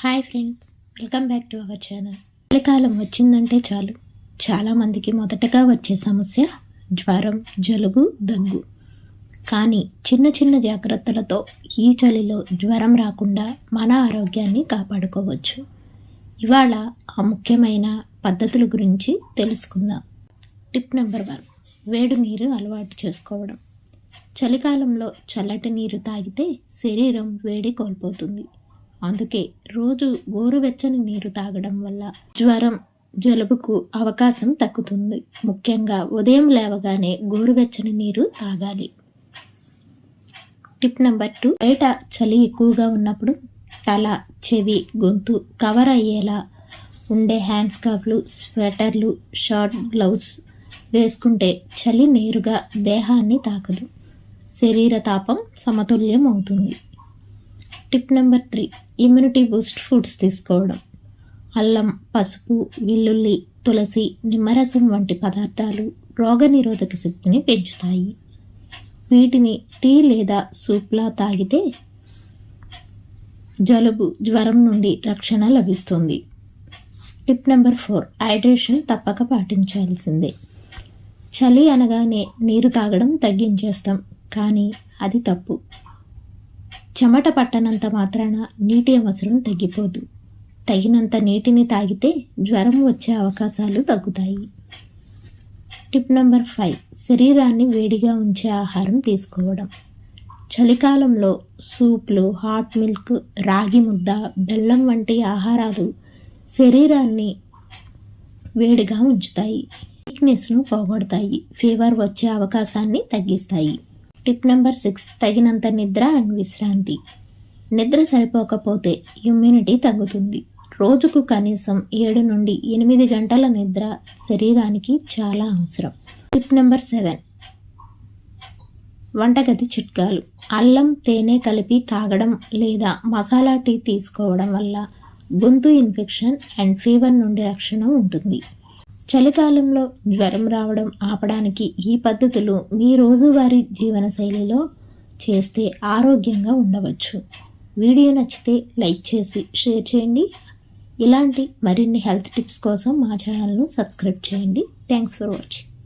Hi friends welcome back to our channel. చలికాలం వచ్చిందంటే చాలు. చాలామందికి మొదటగా వచ్చే సమస్య జ్వరం జలుబు దగ్గు. కానీ చిన్న చిన్న జాగ్రత్తలతో ఈ చలిలో జ్వరం రాకుండా మన ఆరోగ్యాన్ని కాపాడుకోవచ్చు. ఇవాళ ఆ ముఖ్యమైన పద్ధతుల గురించి తెలుసుకుందాం. టిప్ నెంబర్ వన్ వేడి నీరు అలవాటు చేసుకోవడం. చలికాలంలో చల్లటి నీరు తాగితే శరీరం వేడి కోల్పోతుంది. అందుకే రోజు గోరువెచ్చని నీరు తాగడం వల్ల జ్వరం జలుబుకు అవకాశం తగ్గుతుంది. ముఖ్యంగా ఉదయం లేవగానే గోరువెచ్చని నీరు తాగాలి. టిప్ నెంబర్ టూ బయట చలి ఎక్కువగా ఉన్నప్పుడు తల చెవి గొంతు కవర్ అయ్యేలా ఉండే హ్యాండ్ స్కార్ఫ్లు స్వెటర్లు షార్ట్ గ్లౌస్ వేసుకుంటే చలి నేరుగా దేహాన్ని తాకదు. శరీర తాపం సమతుల్యం అవుతుంది tip number three immunity boost foods తీసుకోవడం. అల్లం పసుపు వెల్లుల్లి తులసి నిమ్మరసం వంటి పదార్థాలు రోగనిరోధక శక్తిని పెంచుతాయి. వీటిని టీ లేదా సూప్లా తాగితే జలుబు జ్వరం నుండి రక్షణ లభిస్తుంది. టిప్ నెంబర్ ఫోర్ హైడ్రేషన్ తప్పక పాటించాల్సిందే. చలి అనగానే నీరు తాగడం తగ్గించేస్తాం కానీ అది తప్పు. చెమట పట్టనంత మాత్రాన నీటి అవసరం తగ్గిపోదు. తగినంత నీటిని తాగితే జ్వరం వచ్చే అవకాశాలు తగ్గుతాయి. Tip number five. శరీరాన్ని వేడిగా ఉంచే ఆహారం తీసుకోవడం. చలికాలంలో సూప్లు హాట్ మిల్క్ రాగి ముద్ద బెల్లం వంటి ఆహారాలు శరీరాన్ని వేడిగా ఉంచుతాయి. వీక్నెస్ను పోగొడతాయి. ఫీవర్ వచ్చే అవకాశాన్ని తగ్గిస్తాయి. టిప్ నెంబర్ సిక్స్ తగినంత నిద్ర అండ్ విశ్రాంతి. నిద్ర సరిపోకపోతే ఇమ్యూనిటీ తగ్గుతుంది. రోజుకు కనీసం ఏడు నుండి ఎనిమిది గంటల నిద్ర శరీరానికి చాలా అవసరం. టిప్ నెంబర్ సెవెన్ వంటగది చిట్కాలు. అల్లం తేనె కలిపి తాగడం లేదా మసాలా టీ తీసుకోవడం వల్ల గొంతు ఇన్ఫెక్షన్ అండ్ ఫీవర్ నుండి రక్షణ ఉంటుంది. చలికాలంలో జ్వరం రావడం ఆపడానికి ఈ పద్ధతులు మీ రోజువారీ జీవనశైలిలో చేస్తే ఆరోగ్యంగా ఉండవచ్చు. వీడియో నచ్చితే లైక్ చేసి షేర్ చేయండి. ఇలాంటి మరిన్ని హెల్త్ టిప్స్ కోసం మా ఛానల్ను సబ్స్క్రైబ్ చేయండి. Thanks for watching.